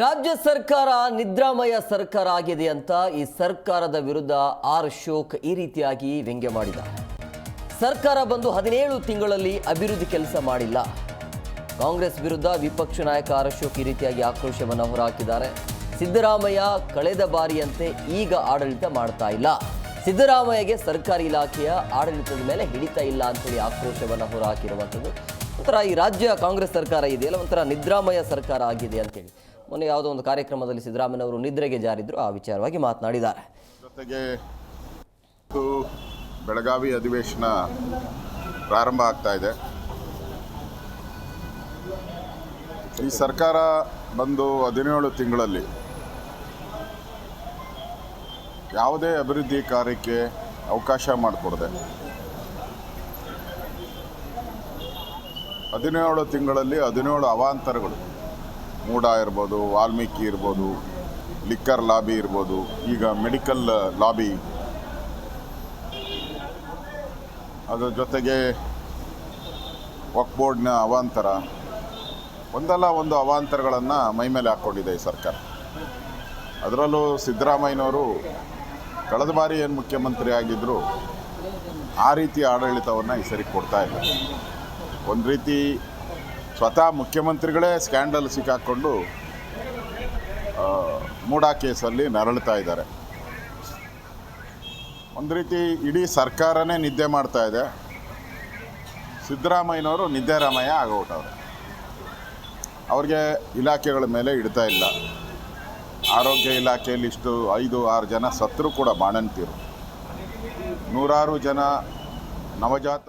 ರಾಜ್ಯ ಸರ್ಕಾರ ನಿದ್ರಾಮಯ ಸರ್ಕಾರ ಆಗಿದೆ ಅಂತ ಈ ಸರ್ಕಾರದ ವಿರುದ್ಧ ಆರ್ ಶೋಕ್ ಈ ರೀತಿಯಾಗಿ ವ್ಯಂಗ್ಯ ಮಾಡಿದ. ಸರ್ಕಾರ ಬಂದು ಹದಿನೇಳು ತಿಂಗಳಲ್ಲಿ ಅಭಿವೃದ್ಧಿ ಕೆಲಸ ಮಾಡಿಲ್ಲ. ಕಾಂಗ್ರೆಸ್ ವಿರುದ್ಧ ವಿಪಕ್ಷ ನಾಯಕ ಆರ್ ಅಶೋಕ್ ಈ ರೀತಿಯಾಗಿ ಆಕ್ರೋಶವನ್ನು ಹೊರಹಾಕಿದ್ದಾರೆ. ಸಿದ್ದರಾಮಯ್ಯ ಕಳೆದ ಬಾರಿಯಂತೆ ಈಗ ಆಡಳಿತ ಮಾಡ್ತಾ ಇಲ್ಲ. ಸಿದ್ದರಾಮಯ್ಯಗೆ ಸರ್ಕಾರಿ ಇಲಾಖೆಯ ಆಡಳಿತದ ಮೇಲೆ ಹಿಡಿತ ಇಲ್ಲ ಅಂತೇಳಿ ಆಕ್ರೋಶವನ್ನು ಹೊರಹಾಕಿರುವಂಥದ್ದು. ಒಂಥರ ಈ ರಾಜ್ಯ ಕಾಂಗ್ರೆಸ್ ಸರ್ಕಾರ ಇದೆಯಲ್ಲ, ಒಂಥರ ನಿದ್ರಾಮಯ ಸರ್ಕಾರ ಆಗಿದೆ ಅಂತೇಳಿ. ಮೊನ್ನೆ ಯಾವುದೋ ಒಂದು ಕಾರ್ಯಕ್ರಮದಲ್ಲಿ ಸಿದ್ದರಾಮಯ್ಯ ಅವರು ನಿದ್ರೆಗೆ ಜಾರಿದ್ರು, ಆ ವಿಚಾರವಾಗಿ ಮಾತನಾಡಿದ್ದಾರೆ. ಜೊತೆಗೆ ಬೆಳಗಾವಿ ಅಧಿವೇಶನ ಪ್ರಾರಂಭ ಆಗ್ತಾ ಇದೆ. ಈ ಸರ್ಕಾರ ಬಂದು ಹದಿನೇಳು ತಿಂಗಳಲ್ಲಿ ಯಾವುದೇ ಅಭಿವೃದ್ಧಿ ಕಾರ್ಯಕ್ಕೆ ಅವಕಾಶ ಮಾಡಿಕೊಡದೆ. ಹದಿನೇಳು ತಿಂಗಳಲ್ಲಿ ಹದಿನೇಳು ಅವಾಂತರಗಳು. ಮೂಡ ಇರ್ಬೋದು, ವಾಲ್ಮೀಕಿ ಇರ್ಬೋದು, ಲಿಕ್ಕರ್ ಲಾಬಿ ಇರ್ಬೋದು, ಈಗ ಮೆಡಿಕಲ್ ಲಾಬಿ. ಅದರ ಜೊತೆಗೆ ವಕ್ ಬೋರ್ಡ್ನ ಅವಾಂತರ. ಒಂದಲ್ಲ ಒಂದು ಅವಾಂತರಗಳನ್ನು ಮೈಮೇಲೆ ಹಾಕ್ಕೊಂಡಿದೆ ಈ ಸರ್ಕಾರ. ಅದರಲ್ಲೂ ಸಿದ್ದರಾಮಯ್ಯನವರು ಕಳೆದ ಬಾರಿ ಏನು ಮುಖ್ಯಮಂತ್ರಿ ಆಗಿದ್ದರು ಆ ರೀತಿ ಆಡಳಿತವನ್ನು ಈ ಸರಿ ಕೊಡ್ತಾ ಇಲ್ಲ. ಒಂದು ರೀತಿ ಸ್ವತಃ ಮುಖ್ಯಮಂತ್ರಿಗಳೇ ಸ್ಕ್ಯಾಂಡಲ್ ಸಿಕ್ಕಾಕ್ಕೊಂಡು ಮೂಡಾ ಕೇಸಲ್ಲಿ ನರಳುತ್ತಾ ಇದ್ದಾರೆ. ಒಂದು ರೀತಿ ಇಡೀ ಸರ್ಕಾರನೇ ನಿದ್ದೆ ಮಾಡ್ತಾ ಇದೆ. ಸಿದ್ದರಾಮಯ್ಯನವರು ನಿದ್ದೆರಾಮಯ್ಯ ಆಗೋಗ್ಬಿಟ್ಟವ್ರೆ. ಅವ್ರಿಗೆ ಇಲಾಖೆಗಳ ಮೇಲೆ ಇಡ್ತಾ ಇಲ್ಲ. ಆರೋಗ್ಯ ಇಲಾಖೆಯಲ್ಲಿ ಇಷ್ಟು ಐದು, ಆರು ಜನ ಸತ್ರು ಕೂಡ ಬಾಣಂತಿರು. ನೂರಾರು ಜನ ನವಜಾತ